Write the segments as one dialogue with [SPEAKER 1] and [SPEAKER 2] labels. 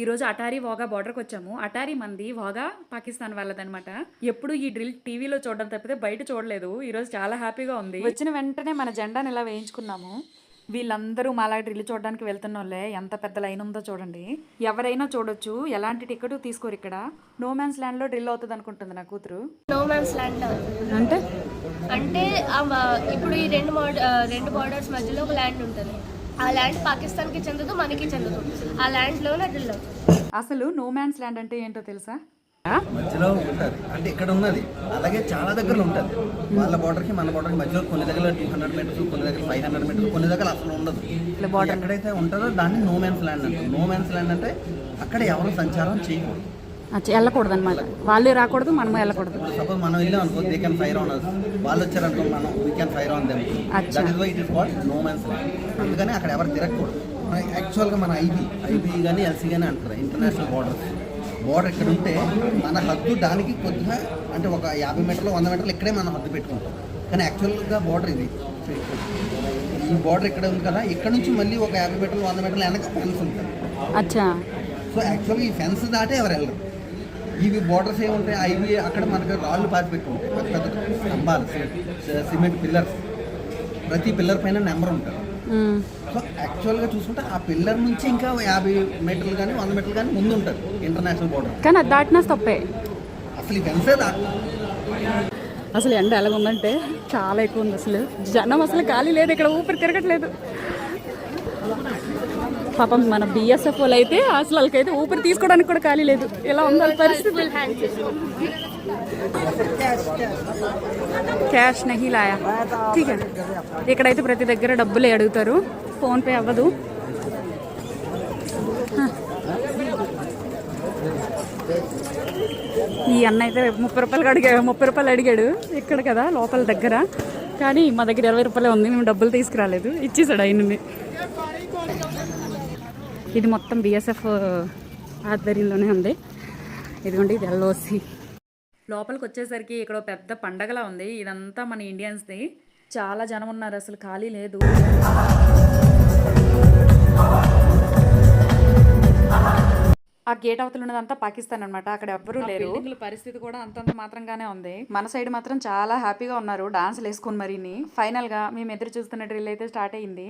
[SPEAKER 1] ఈరోజు అటారీ వాగా బార్డర్కి వచ్చాము అటారీ మంది వాగా పాకిస్తాన్ వాళ్ళదనమాట ఎప్పుడు ఈ డ్రిల్ టీవీలో చూడడం తప్పితే బయట చూడలేదు. ఈరోజు చాలా హ్యాపీగా ఉంది. వచ్చిన వెంటనే మన జెండాని ఇలా వేయించుకున్నాము. వీళ్ళందరూ మాలా డ్రిల్ చూడడానికి వెళ్తున్న వాళ్ళే ఎంత పెద్ద లైన్ ఉందో చూడండి. ఎవరైనా చూడొచ్చు. ఎలాంటి టికెట్ తీసుకోరు ఇక్కడ. నో మ్యాన్స్ ల్యాండ్లో డ్రిల్ అవుతుంది అనుకుంటుంది నా కూతురు.
[SPEAKER 2] నో మ్యాన్స్ ల్యాండ్
[SPEAKER 1] అంటే?
[SPEAKER 2] అంటే ఇప్పుడు ఈ రెండు రెండు బార్డర్స్ మధ్యలో ఒక ల్యాండ్ ఉంటుంది. ఆ ల్యాండ్ పాకిస్తాన్కి చెందదు మనకి చెందదు. ఆ ల్యాండ్లోనే అవుతుంది
[SPEAKER 1] అసలు నో మ్యాన్స్ ల్యాండ్ అంటే ఏంటో తెలుసా?
[SPEAKER 3] మధ్యలో ఉంటుంది అంటే ఇక్కడ ఉన్నది. అలాగే చాలా దగ్గరలో ఉంటుంది వాళ్ళ బార్డర్కి మన బార్డర్కి మధ్యలో కొన్ని దగ్గర టూ హండ్రెడ్ మీటర్స్ కొన్ని దగ్గర ఫైవ్ హండ్రెడ్ మీటర్స్ కొన్ని దగ్గర అసలు ఉండదు. ఎక్కడైతే ఉంటుందో దాన్ని నో మ్యాన్స్ ల్యాండ్ అంటారు. నో మ్యాన్స్ ల్యాండ్ అంటే అక్కడ ఎవరు సంచారం చేయకూడదు.
[SPEAKER 1] వెళ్ళకూడదు అనమాట వాళ్ళు రాకూడదు మనము వెళ్ళకూడదు.
[SPEAKER 3] సపోజ్ మనం వెళ్ళాం అనుకో they can fire on us వాళ్ళు వచ్చారనుకో మనం we can fire on them. That is why it is called no man's అందుకని అక్కడ ఎవరు తిరగకూడదు. యాక్చువల్గా మన ఐబీ ఐబీ కానీ ఎల్సీ కానీ అంటారు ఇంటర్నేషనల్ బార్డర్స్ బార్డర్ ఇక్కడ ఉంటే మన హద్దు దానికి కొద్దిగా అంటే ఒక యాభై మీటర్లు వంద మీటర్లు ఇక్కడే మనం హద్దు పెట్టుకుంటాం. కానీ యాక్చువల్గా బార్డర్ ఇది. ఈ బార్డర్ ఇక్కడ ఉంది కదా ఇక్కడ నుంచి మళ్ళీ ఒక యాభై మీటర్లు వంద మీటర్లు వెనక ఫెన్స్ ఉంటుంది.
[SPEAKER 1] అచ్చా.
[SPEAKER 3] సో యాక్చువల్గా ఈ ఫెన్స్ దాటే ఎవరు వెళ్ళరు. ఇవి బోర్డర్స్ ఏముంటాయి అవి అక్కడ మనకు రాళ్ళు పాతి పెట్టుకుంటాయి. పెద్ద పెద్ద స్తంభాలు సిమెంట్ పిల్లర్స్. ప్రతి పిల్లర్ పైన నెంబర్ ఉంటుంది. సో యాక్చువల్గా చూసుకుంటే ఆ పిల్లర్ నుంచి ఇంకా యాభై మీటర్లు కానీ వంద మీటర్లు కానీ ముందు ఉంటుంది ఇంటర్నేషనల్ బోర్డర్
[SPEAKER 1] కానీ అది దాటినా తప్పే
[SPEAKER 3] అసలు ఈ ఫెన్సే దా
[SPEAKER 1] అసలు ఎండ ఎలా ఉందంటే చాలా ఎక్కువ ఉంది అసలు. జనం అసలు ఖాళీ లేదు ఇక్కడ ఊపిరి తిరగట్లేదు. పాపం మన బిఎస్ఎఫ్ వాళ్ళు అయితే అసలు అయితే ఊపిరి తీసుకోవడానికి కూడా ఖాళీ లేదు. ఎలా ఉందని పరిస్థితి. క్యాష్ నహి లాయా ఇక్కడైతే ప్రతి దగ్గర డబ్బులే అడుగుతారు. ఫోన్పే అవ్వదు. ఈ అన్న అయితే ముప్పై రూపాయలు అడిగా ముప్పై రూపాయలు అడిగాడు ఇక్కడ కదా లోపల దగ్గర. కానీ మా దగ్గర ఇరవై రూపాయలే ఉంది మేము డబ్బులు తీసుకురాలేదు. ఇచ్చేసాడు ఆయన్ని. ఇది మొత్తం బిఎస్ఎఫ్ ఆధ్వర్యంలోనే ఉంది. ఇదిగోండి ఇది ఎల్ఓసి లోపలికి వచ్చేసరికి ఇక్కడ పెద్ద పండగలా ఉంది. ఇదంతా మన ఇండియన్స్ది చాలా జనం ఉన్నారు అసలు ఖాళీ లేదు. ఆ గేట్ అవతల ఉన్నదంతా పాకిస్తాన్ అనమాట అక్కడ ఎవ్వరూ లేరు. పరిస్థితి కూడా అంతంత మాత్రంగానే ఉంది. మన సైడ్ మాత్రం చాలా హ్యాపీగా ఉన్నారు. డాన్స్లు వేసుకుని మరిని ఫైనల్గా మేము ఎదురు చూస్తున్న డ్రిల్ అయితే స్టార్ట్ అయింది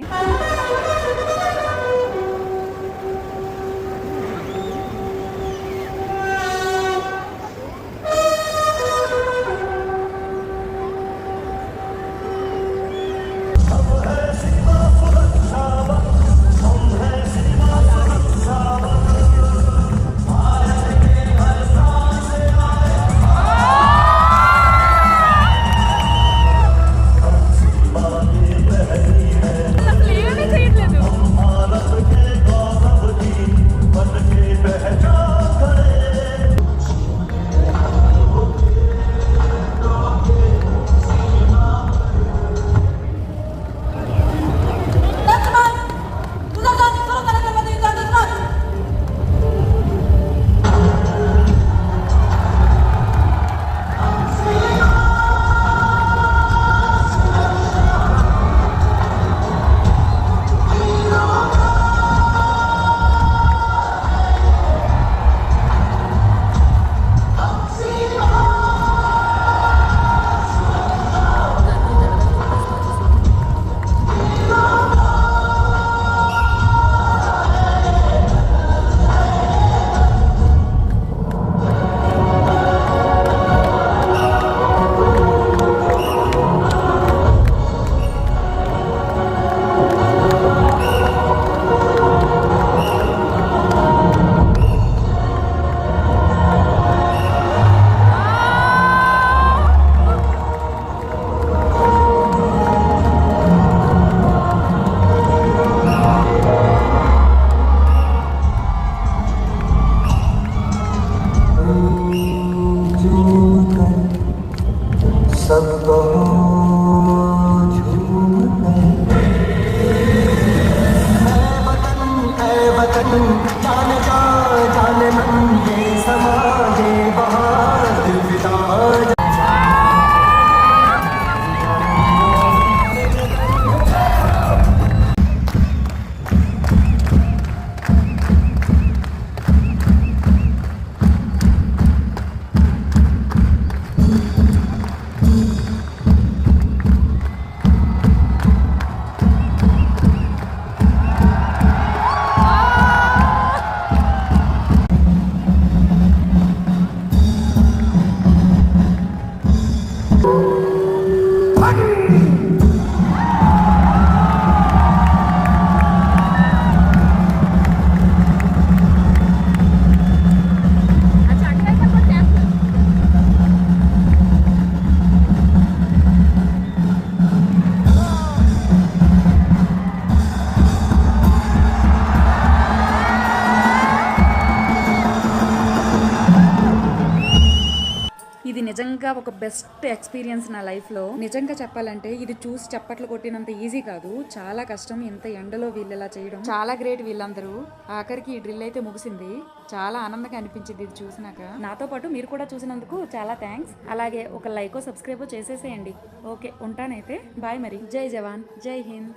[SPEAKER 1] ఇది నిజంగా ఒక బెస్ట్ ఎక్స్పీరియన్స్ నా లైఫ్లో నిజంగా చెప్పాలంటే ఇది చూసి చప్పట్లు కొట్టినంత ఈజీ కాదు. చాలా కష్టం ఇంత ఎండలో వీళ్ళు ఇలా చేయడం. చాలా గ్రేట్ వీళ్ళందరూ. ఆఖరికి ఈ డ్రిల్ అయితే ముగిసింది. చాలా ఆనందంగా అనిపించింది ఇది చూసినాక. నాతో పాటు మీరు కూడా చూసినందుకు చాలా థ్యాంక్స్ అలాగే ఒక లైకో సబ్స్క్రైబ్ చేసేసేయండి. ఓకే ఉంటానైతే. బాయ్ మరి. జై జవాన్. జై హింద్.